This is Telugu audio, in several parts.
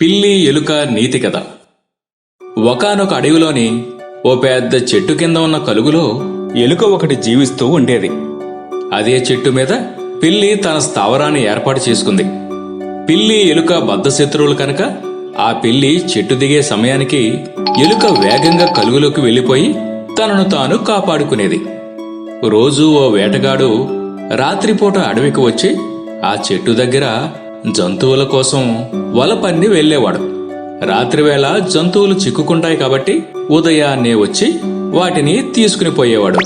పిల్లి ఎలుక నీతి కథ. ఒకానొక అడవిలోని ఓ పెద్ద చెట్టు కింద ఉన్న కలుగులో ఎలుక ఒకటి జీవిస్తూ ఉండేది. అదే చెట్టు మీద పిల్లి తన స్థావరాన్ని ఏర్పాటు చేసుకుంది. పిల్లి ఎలుక బద్ధశత్రువులు కనుక ఆ పిల్లి చెట్టు దిగే సమయానికి ఎలుక వేగంగా కలుగులోకి వెళ్ళిపోయి తనను తాను కాపాడుకునేది. రోజూ ఓ వేటగాడు రాత్రిపూట అడవికి వచ్చి ఆ చెట్టు దగ్గర జంతువుల కోసం వల పన్ని వెళ్ళేవాడు. రాత్రివేళ జంతువులు చిక్కుకుంటాయి కాబట్టి ఉదయాన్నే వచ్చి వాటిని తీసుకుని పోయేవాడు.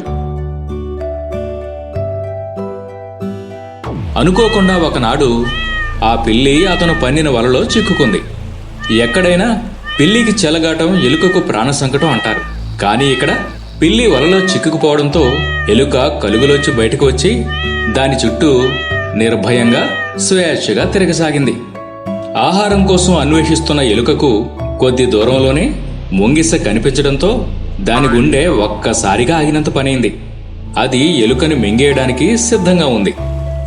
అనుకోకుండా ఒకనాడు ఆ పిల్లి అతను పన్నిన వలలో చిక్కుకుంది. ఎక్కడైనా పిల్లికి చెలగాటం ఎలుకకు ప్రాణ సంకటం అంటారు. కానీ ఇక్కడ పిల్లి వలలో చిక్కుకుపోవడంతో ఎలుక కలుగులోంచి బయటకు వచ్చి దాని చుట్టూ నిర్భయంగా స్వేచ్ఛగా తిరగసాగింది. ఆహారం కోసం అన్వేషిస్తున్న ఎలుకకు కొద్ది దూరంలోనే ముంగిస కనిపించడంతో దాని గుండె ఒక్కసారిగా ఆగినంత పనైంది. అది ఎలుకను మింగేయడానికి సిద్ధంగా ఉంది.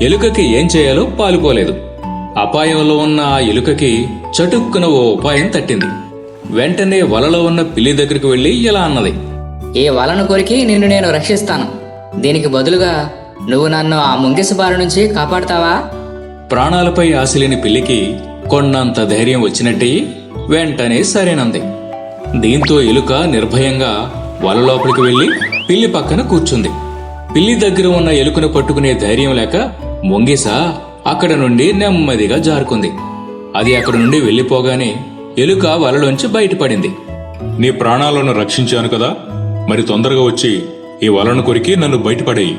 ఎలుకకి ఏం చేయాలో పాలుపోలేదు. అపాయంలో ఉన్న ఆ ఎలుకకి చటుక్కున ఓ ఉపాయం తట్టింది. వెంటనే వలలో ఉన్న పిల్లి దగ్గరికి వెళ్ళి ఇలా అన్నది. ఈ వలను కొరికి నిన్ను నేను రక్షిస్తాను. దీనికి బదులుగా నువ్వు నన్ను ఆ ముంగిస బారి నుంచి కాపాడతావా? ప్రాణాలపై ఆశలేని పిల్లికి కొన్నంత ధైర్యం వచ్చినట్టయి వెంటనే సరేనంది. దీంతో ఎలుక నిర్భయంగా వల లోపలికి వెళ్ళి పిల్లి పక్కన కూర్చుంది. పిల్లి దగ్గర ఉన్న ఎలుకను పట్టుకునే ధైర్యం లేక మొంగిస అక్కడ నుండి నెమ్మదిగా జారుకుంది. అది అక్కడ నుండి వెళ్ళిపోగానే ఎలుక వలలోంచి బయటపడింది. నీ ప్రాణాలను రక్షించాను కదా. మరి తొందరగా వచ్చి ఈ వలను కొరికి నన్ను బయటపడేయి.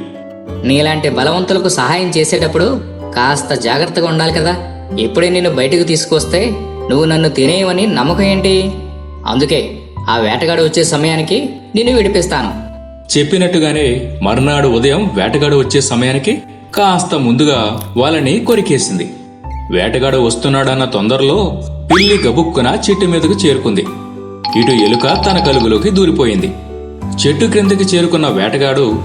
నీలాంటి బలవంతులకు సహాయం చేసేటప్పుడు కాస్త జాగ్రత్తగా ఉండాలి కదా. ఇప్పుడే నిన్ను బయటకు తీసుకొస్తే నువ్వు నన్ను తినేయవని నమ్మకం ఏంటి? అందుకే ఆ వేటగాడు వచ్చే సమయానికి నిన్ను విడిపిస్తాను. చెప్పినట్టుగానే మర్నాడు ఉదయం వేటగాడు వచ్చే సమయానికి కాస్త ముందుగా వాళ్ళని కొరికేసింది. వేటగాడు వస్తున్నాడన్న తొందరలో పిల్లి గబుక్కున చెట్టు మీదకు చేరుకుంది. ఇటు ఎలుక తన కలుగులోకి దూరిపోయింది. చెట్టు క్రిందకి చేరుకున్న వేటగాడు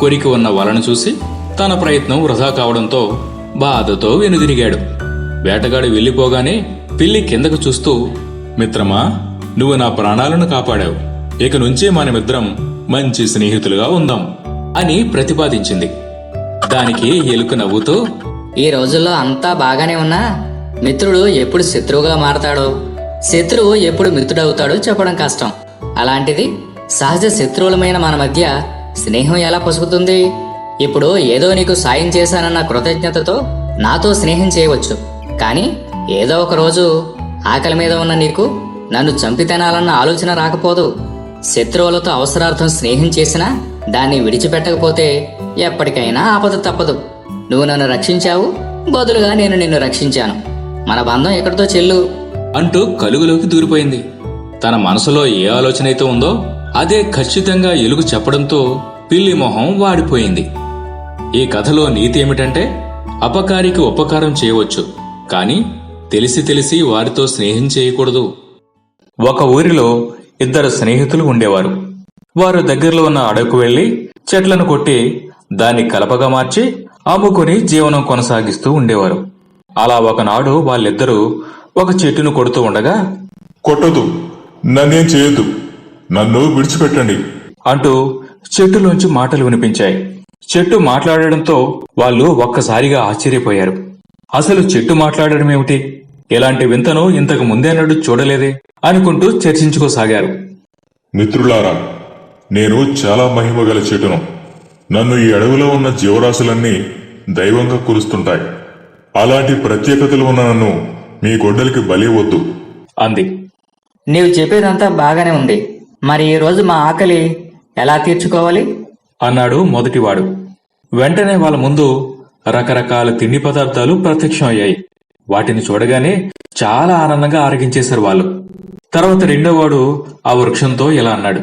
కొరికి ఉన్న వలను చూసి తన ప్రయత్నం వృధా కావడంతో బాధతో వెనుదిరిగాడు. వేటగాడు వెళ్ళిపోగానే పిల్లి కిందకు చూస్తూ మిత్రమా నువ్వు నా ప్రాణాలను కాపాడావు. ఇక నుంచే మనమిద్దరం మంచి స్నేహితులుగా ఉందాం అని ప్రతిపాదించింది. దానికి ఎలుక నవ్వుతూ ఈ రోజుల్లో అంతా బాగానే ఉన్నా? మిత్రుడు ఎప్పుడు శత్రువుగా మారతాడో? శత్రువు ఎప్పుడు మిత్రుడవుతాడో చెప్పడం కష్టం. అలాంటిది సహజ శత్రువులమైన మన మధ్య స్నేహం ఎలా పొసుగుతుంది ఇప్పుడు ఏదో నీకు సాయం చేశానన్న కృతజ్ఞతతో నాతో స్నేహం చేయవచ్చు. కానీ ఏదో ఒక రోజు ఆకలి మీద ఉన్న నీకు నన్ను చంపి తినాలన్న ఆలోచన రాకపోదు. శత్రువులతో అవసరార్థం స్నేహం చేసినా దాన్ని విడిచిపెట్టకపోతే ఎప్పటికైనా ఆపద తప్పదు. నువ్వు నన్ను రక్షించావు. బదులుగా నేను నిన్ను రక్షించాను. మన బంధం ఎక్కడితో చెల్లు? అంటూ కలుగులోకి దూరిపోయింది. తన మనసులో ఏ ఆలోచన అయితే ఉందో అదే ఖచ్చితంగా ఎలుగు చెప్పడంతో పిల్లి మొహం వాడిపోయింది. ఈ కథలో నీతి ఏమిటంటే అపకారికి ఉపకారం చేయవచ్చు కానీ తెలిసి తెలిసి వారితో స్నేహం చేయకూడదు. ఒక ఊరిలో ఇద్దరు స్నేహితులు ఉండేవారు. వారు దగ్గరలో ఉన్న అడవికి వెళ్ళి చెట్లను కొట్టి దాన్ని కలపగా మార్చి అమ్ముకుని జీవనం కొనసాగిస్తూ ఉండేవారు. అలా ఒకనాడు వాళ్ళిద్దరూ ఒక చెట్టును కొడుతూ ఉండగా కొట్టదు నన్నేం చేయొద్దు నన్ను విడిచిపెట్టండి అంటూ చెట్టులోంచి మాటలు వినిపించాయి. చెట్టు మాట్లాడడంతో వాళ్ళు ఒక్కసారిగా ఆశ్చర్యపోయారు. అసలు చెట్టు మాట్లాడడం ఏమిటి? ఇలాంటి వింతను ఇంతకు ముందేనాడు చూడలేదే అనుకుంటూ చర్చించుకోసాగారు. మిత్రులారా నేను చాలా మహిమ గల చెట్టును. నన్ను ఈ అడవిలో ఉన్న జీవరాశులన్నీ దైవంగా కురుస్తుంటాయి. అలాంటి ప్రత్యేకతలు ఉన్న నన్ను మీ గొడ్డలికి బలి వద్దు అంది. నీవు చెప్పేదంతా బాగానే ఉంది. మరి ఈ రోజు మా ఆకలి ఎలా తీర్చుకోవాలి? అన్నాడు మొదటివాడు. వెంటనే వాళ్ళ ముందు రకరకాల తిండి పదార్థాలు ప్రత్యక్షం అయ్యాయి వాటిని చూడగానే చాలా ఆనందంగా ఆరగించేశారు వాళ్ళు. తర్వాత రెండోవాడు ఆ వృక్షంతో ఇలా అన్నాడు.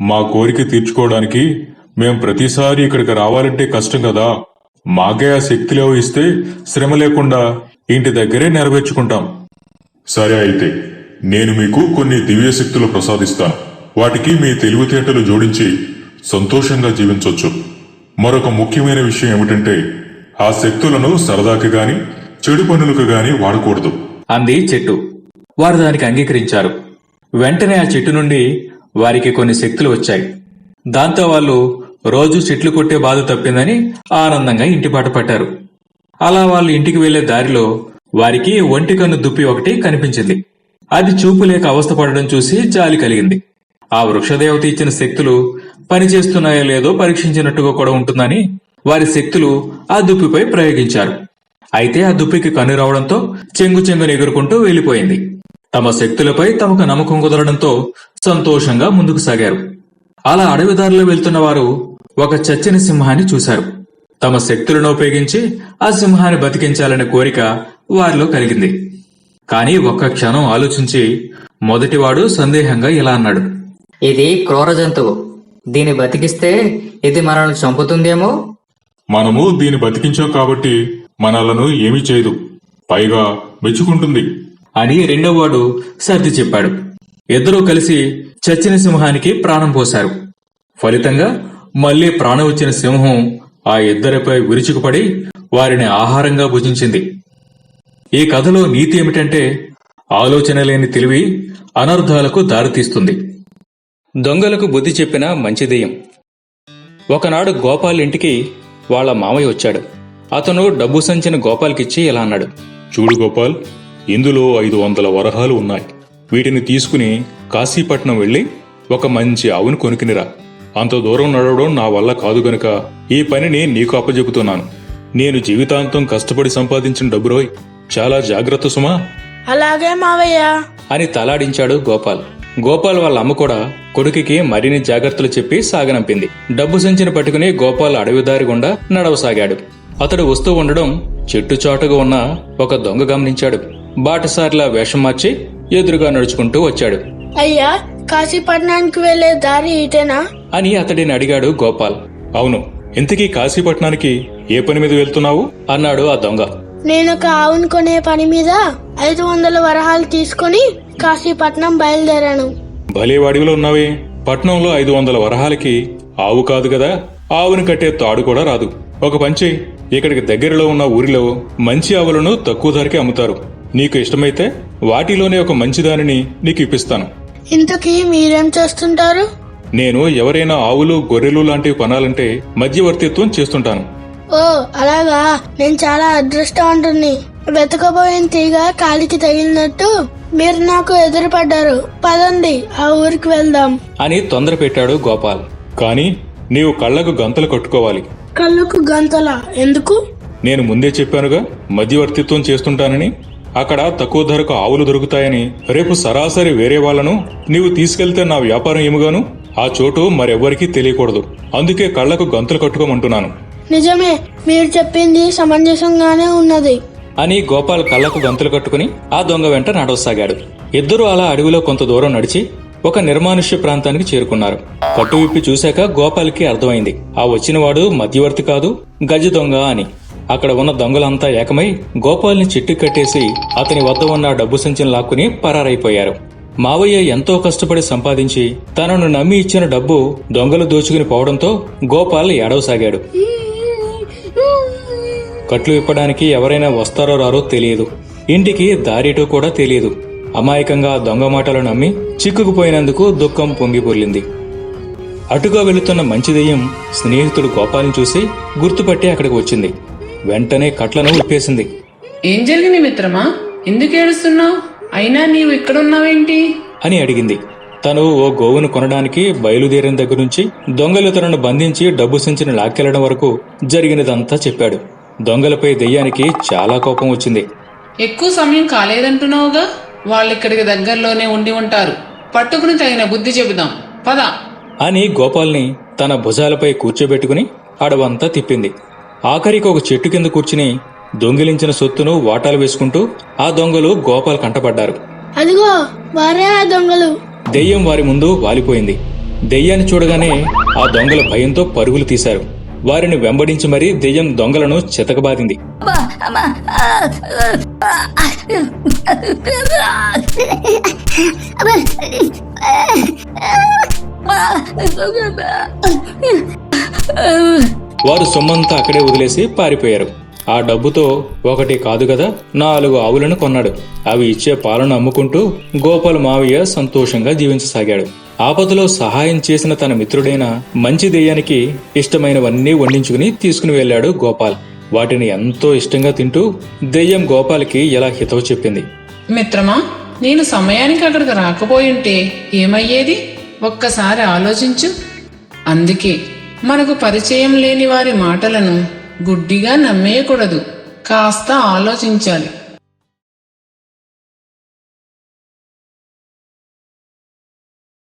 మా కోరిక తీర్చుకోవడానికి మేం ప్రతిసారి ఇక్కడికి రావాలంటే కష్టం కదా. మాకే ఆ శక్తిలో ఇస్తే శ్రమ లేకుండా ఇంటి దగ్గరే నెరవేర్చుకుంటాం. సరే అయితే నేను మీకు కొన్ని దివ్య శక్తులు ప్రసాదిస్తాను. వాటికి మీ తెలివితేటలు జోడించి సంతోషంగా జీవించవచ్చు మరొక ముఖ్యమైన విషయం ఏమిటంటే ఆ శక్తులను సరదాకి గాని చెడు పనులకు గాని వాడకూడదు. అంది చెట్టు. వారు దానికి అంగీకరించారు. వెంటనే ఆ చెట్టు నుండి వారికి కొన్ని శక్తులు వచ్చాయి. దాంతో వాళ్ళు రోజు చెట్లు కొట్టే బాధ తప్పిందని ఆనందంగా ఇంటిపాట పట్టారు. అలా వాళ్ళు ఇంటికి వెళ్ళే దారిలో వారికి ఒంటి కన్ను దుప్పి ఒకటి కనిపించింది. అది చూపు లేక అవస్థపడడం చూసి జాలి కలిగింది. ఆ వృక్షదేవత ఇచ్చిన శక్తులు పనిచేస్తున్నాయో లేదో పరీక్షించినట్టుగా కూడా ఉంటుందని వారి శక్తులు ఆ దుప్పిపై ప్రయోగించారు. అయితే ఆ దుప్పికి కన్ను రావడంతో చెంగు చెంగును ఎగురుకుంటూ వెళ్ళిపోయింది తమ శక్తులపై తమకు నమ్మకం కుదరడంతో సంతోషంగా ముందుకు సాగారు. అలా అడవిదారిలో వెళ్తున్న వారు ఒక చచ్చని సింహాన్ని చూశారు. తమ శక్తులను ఉపయోగించి ఆ సింహాన్ని బతికించాలనే కోరిక వారిలో కలిగింది. కానీ ఒక్క క్షణం ఆలోచించి మొదటివాడు సందేహంగా ఇలా అన్నాడు. ఇది క్రూర జంతువు. దీన్ని బతికిస్తే ఇది మనల్ని చంపుతుందేమో? మనము దీన్ని బతికించాం కాబట్టి మనలను ఏమీ చేయదు. పైగా మెచ్చుకుంటుంది. అని రెండోవాడు సర్ది చెప్పాడు. ఇద్దరూ కలిసి చచ్చిన సింహానికి ప్రాణం పోశారు. ఫలితంగా మళ్ళీ ప్రాణం వచ్చిన సింహం ఆ ఇద్దరిపై విరుచుకుపడి వారిని ఆహారంగా భుజించింది. ఈ కథలో నీతి ఏమిటంటే ఆలోచన లేని తెలివి అనర్థాలకు దారితీస్తుంది. దొంగలకు బుద్ధి చెప్పిన మంచి దెయ్యం ఒకనాడు గోపాల్ ఇంటికి వాళ్ళ మామయ్య వచ్చాడు. అతను డబ్బు సంచిన గోపాల్కిచ్చి ఇలా అన్నాడు. చూడు గోపాల్ ఇందులో ఐదు వందల వరహాలు ఉన్నాయి. వీటిని తీసుకుని కాశీపట్నం వెళ్ళి ఒక మంచి ఆవును కొనుక్కునిరా. అంత దూరం నడవడం నా వల్ల కాదు గనుక ఈ పనిని నీకు అప్పజెపుతున్నాను నేను జీవితాంతం కష్టపడి సంపాదించిన డబ్బు రోయ్ చాలా జాగ్రత్త సుమా. అలాగే మావయ్య. అని తలాడించాడు గోపాల్. గోపాల్ వాళ్ళ అమ్మ కూడా కొడుకుకి మరిన్ని జాగ్రత్తలు చెప్పి సాగనంపింది. డబ్బు సంచిని పట్టుకుని గోపాల్ అడవిదారి గుండా నడవసాగాడు. అతడు వస్తూ ఉండడం చెట్టు చాటుగా ఉన్న ఒక దొంగ గమనించాడు. బాటసారిలా వేషం మార్చి ఎదురుగా నడుచుకుంటూ వచ్చాడు. అయ్యా కాశీపట్నానికి వెళ్ళే దారి ఇటేనా? అని అతడిని అడిగాడు గోపాల్. అవును ఇంతకీ కాశీపట్నానికి ఏ పని మీద వెళ్తున్నావు? అన్నాడు ఆ దొంగ. నేను ఒక ఆవును కొనే పని మీద ఐదు వందల వరహాలు తీసుకుని కాశీపట్నం బయలుదేరాను. భలే వాడివిలో ఉన్నావే. పట్నంలో ఐదు వందల వరహాలకి ఆవు కాదు కదా? ఆవుని కట్టే తాడు కూడా రాదు. ఒక పంచి ఇక్కడికి దగ్గరలో ఉన్న ఊరిలో మంచి ఆవులను తక్కువ ధరకే అమ్ముతారు. నీకు ఇష్టమైతే వాటిలోనే ఒక మంచి దానిని నీకు ఇప్పిస్తాను. ఇంతకీ మీరేం చేస్తుంటారు? నేను ఎవరైనా ఆవులు గొర్రెలు లాంటివి కొనాలంటే మధ్యవర్తిత్వం చేస్తుంటాను. ఓ అలాగా. నేను చాలా అదృష్టవంతుణ్ణి. వెతకబోయిన తీగ కాలికి తగిలినట్టు మీరు నాకు ఎదురుపడ్డారు. పదండి ఆ ఊరికి వెళ్దాం. అని తొందర పెట్టాడు గోపాల్. కానీ నీవు కళ్ళకు గంతలు కట్టుకోవాలి. కళ్ళకు గంతల? ఎందుకు? నేను ముందే చెప్పానుగా మధ్యవర్తిత్వం చేస్తుంటానని. అక్కడ తక్కువ ధరకు ఆవులు దొరుకుతాయని. రేపు సరాసరి వేరే వాళ్ళను నీవు తీసుకెళ్తే నా వ్యాపారం ఏముగాను? ఆ చోటు మరెవ్వరికీ తెలియకూడదు. అందుకే కళ్ళకు గంతులు కట్టుకోమంటున్నాను. నిజమే మీరు చెప్పింది సమంజసంగానే ఉన్నది. అని గోపాల్ కళ్ళకు గంతులు కట్టుకుని ఆ దొంగ వెంట నడవసాగాడు. ఇద్దరూ అలా అడవిలో కొంత దూరం నడిచి ఒక నిర్మానుష్య ప్రాంతానికి చేరుకున్నారు. కట్టు విప్పి చూశాక గోపాల్కి అర్థమైంది. ఆ వచ్చినవాడు మధ్యవర్తి కాదు గజ దొంగ అని. అక్కడ ఉన్న దొంగలంతా ఏకమై గోపాల్ని చెట్టు కట్టేసి అతని వద్ద ఉన్న డబ్బు సంచిని లాక్కుని పరారైపోయారు. మావయ్య ఎంతో కష్టపడి సంపాదించి తనను నమ్మి ఇచ్చిన డబ్బు దొంగలు దోచుకుని పోవడంతో గోపాల్ ఏడవసాగాడు. కట్లు విప్పడానికి ఎవరైనా వస్తారో రారో తెలియదు. ఇంటికి దారిటో కూడా తెలియదు. అమాయకంగా దొంగ మాటలు నమ్మి చిక్కుకుపోయినందుకు దుఃఖం పొంగిపొర్లింది అటుగా వెళుతున్న మంచి దెయ్యం స్నేహితుడు గోపాల్ని చూసి గుర్తుపట్టి అక్కడికి వచ్చింది. వెంటనే కట్లను విప్పేసింది. ఏం జరిగింది మిత్రమా? ఎందుకు ఏడుస్తున్నావు? అయినా నీవు ఇక్కడున్నావేంటి? అని అడిగింది. తను ఓ గోవును కొనడానికి బయలుదేరిన దగ్గర నుంచి దొంగలు తనను బంధించి డబ్బు సంచిని లాక్కెళ్ళడం వరకు జరిగినదంతా చెప్పాడు. దొంగలపై దెయ్యానికి చాలా కోపం వచ్చింది. ఎక్కువ సమయం కాలేదంటున్నావుగా? వాళ్ళు ఇక్కడికి దగ్గరలోనే ఉండి ఉంటారు. పట్టుకుని తగిన బుద్ధి చెబుదాం. పద. అని గోపాల్ని తన భుజాలపై కూర్చోబెట్టుకుని అడవంతా తిప్పింది. ఆఖరికి ఒక చెట్టు కింద కూర్చుని దొంగిలించిన సొత్తును వాటాలు వేసుకుంటూ ఆ దొంగలు గోపాల్ కంటపడ్డారు. అదిగో వారే ఆ దొంగలు. దెయ్యం వారి ముందు వాలిపోయింది. దెయ్యాన్ని చూడగానే ఆ దొంగల భయంతో పరుగులు తీశారు. వారిని వెంబడించి మరీ దెయ్యం దొంగలను చితకబాదింది వారు సొమ్మంతా అక్కడే వదిలేసి పారిపోయారు ఆ డబ్బుతో ఒకటి కాదు కదా నాలుగు ఆవులను కొన్నాడు. అవి ఇచ్చే పాలను అమ్ముకుంటూ గోపాల్ మావయ్య సంతోషంగా జీవించసాగాడు. ఆపదలో సహాయం చేసిన తన మిత్రుడైన మంచి దెయ్యానికి ఇష్టమైనవన్నీ వండించుకుని తీసుకుని వెళ్ళాడు గోపాల్. వాటిని ఎంతో ఇష్టంగా తింటూ దెయ్యం గోపాల్కి ఎలా హితవు చెప్పింది. మిత్రమా నేను సమయానికి అక్కడికి రాకపోయింటే ఏమయ్యేది? ఒక్కసారి ఆలోచించు. అందుకే మనకు పరిచయం లేని వారి మాటలను గుడ్డిగా నమ్మేయకూడదు. కాస్త ఆలోచించాలి.